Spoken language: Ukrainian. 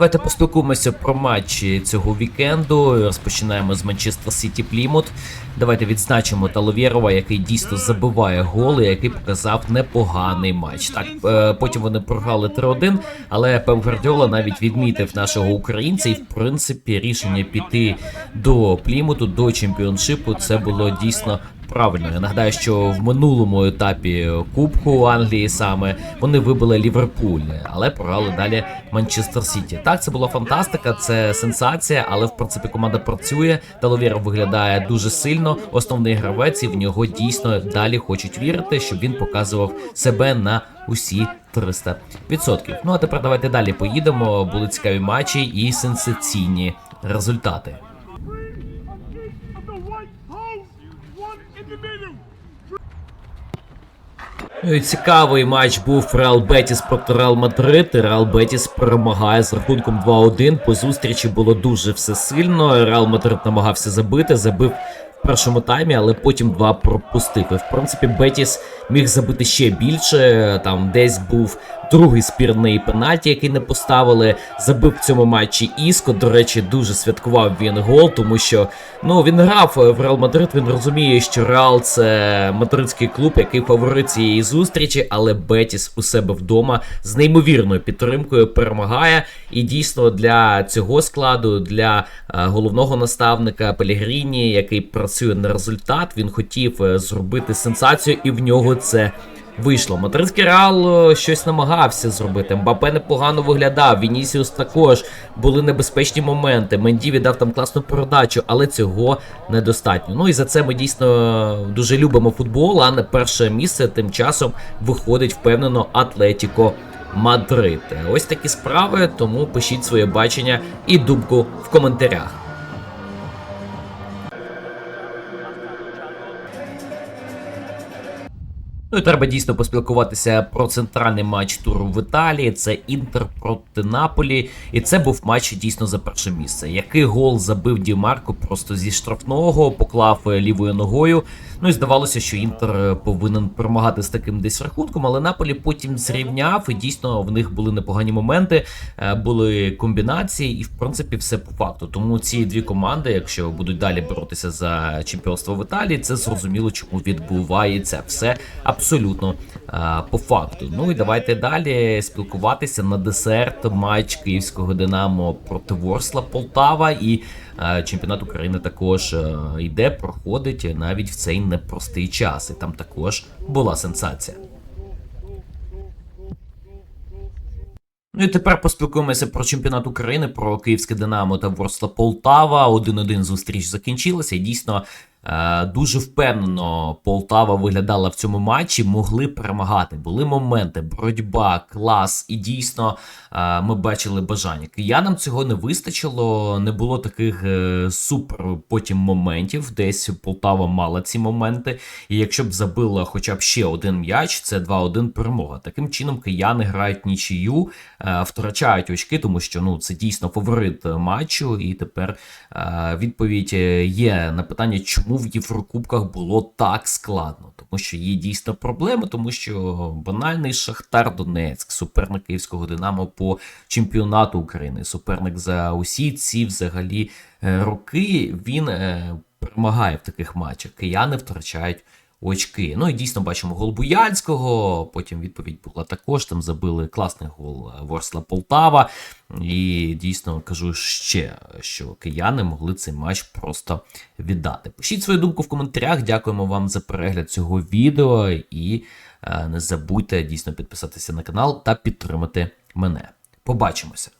Давайте поспілкуємося про матчі цього вікенду. Розпочинаємо з Манчестер Сіті Плімут. Давайте відзначимо Таловєрова, який дійсно забиває голи, який показав непоганий матч. Так, е, потім вони програли 3-1, але Пеп Гвардіола навіть відмітив нашого українця, і в принципі рішення піти до Плімуту, до чемпіоншипу, це було дійсно правильно. Я нагадаю, що в минулому етапі Кубку Англії саме вони вибили Ліверпуль, але програли далі Манчестер Сіті. Так, це була фантастика, це сенсація, але в принципі команда працює. Таловєр виглядає дуже сильно. Основний гравець і в нього дійсно далі хочуть вірити, щоб він показував себе на усі 300%. Ну а тепер давайте далі поїдемо. Були цікаві матчі і сенсаційні результати. Цікавий матч був Реал Бетіс проти Реал Мадрид. Реал Бетіс перемагає з рахунком 2-1. По зустрічі було дуже все сильно. Реал Мадрид намагався забити, забив першому таймі, але потім два пропустив. І в принципі, Бетіс міг забити ще більше. Там десь був другий спірний пенальті, який не поставили. Забив в цьому матчі Іско. До речі, дуже святкував він гол, тому що ну він грав в Реал Мадрид. Він розуміє, що Реал це мадридський клуб, який фаворит цієї зустрічі, але Бетіс у себе вдома з неймовірною підтримкою перемагає. І дійсно для цього складу, для е, головного наставника Пелігріні, який працює на результат, він хотів е, зробити сенсацію, і в нього це. Вийшло. Мадридський реал е, щось намагався зробити. Мбапе непогано виглядав. Вінісіус також були небезпечні моменти. Менді віддав там класну передачу, але цього недостатньо. Ну і за це ми дійсно дуже любимо футбол. А на перше місце тим часом виходить впевнено Атлетіко Мадрид. Ось такі справи. Тому пишіть своє бачення і думку в коментарях. Ну і треба дійсно поспілкуватися про центральний матч туру в Італії. Це Інтер проти Наполі. І це був матч дійсно за перше місце. Який гол забив Ді Марко просто зі штрафного, поклав е, лівою ногою. Ну і здавалося, що Інтер е, повинен перемагати з таким десь рахунком, але Наполі потім зрівняв, і дійсно в них були непогані моменти, е, були комбінації, і в принципі все по факту. Тому ці дві команди, якщо будуть далі боротися за чемпіонство в Італії, це зрозуміло, чому відбувається все абсолютно е, по факту. Ну і давайте далі спілкуватися на десерт матч київського Динамо проти Ворсла Полтава і. Чемпіонат України також е, йде, проходить навіть в цей непростий час. І там також була сенсація. Ну і тепер поспілкуємося про чемпіонат України, про київське Динамо та Ворсла Полтава. 1-1 зустріч закінчилася. Дійсно дуже впевнено Полтава виглядала в цьому матчі, могли перемагати. Були моменти, боротьба, клас, і дійсно е, ми бачили бажання. Киянам цього не вистачило, не було таких е, супер потім моментів. Десь Полтава мала ці моменти. І якщо б забила хоча б ще один м'яч, це 2-1 перемога. Таким чином кияни грають нічию, е, втрачають очки, тому що ну це дійсно фаворит матчу. І тепер е, відповідь е, є на питання, чому в Єврокубках було так складно. Тому що є дійсно проблеми, тому що банальний Шахтар Донецьк, суперник київського Динамо по чемпіонату України, суперник за усі ці взагалі е, роки. Він е, перемагає в таких матчах. Кияни втрачають очки. Ну і дійсно бачимо гол Буяльського. Потім відповідь була також. Там забили класний гол е, Ворсла Полтава. І дійсно кажу ще, що кияни могли цей матч просто віддати. Пишіть свою думку в коментарях. Дякуємо вам за перегляд цього відео. І е, не забудьте дійсно підписатися на канал та підтримати мене. Побачимося!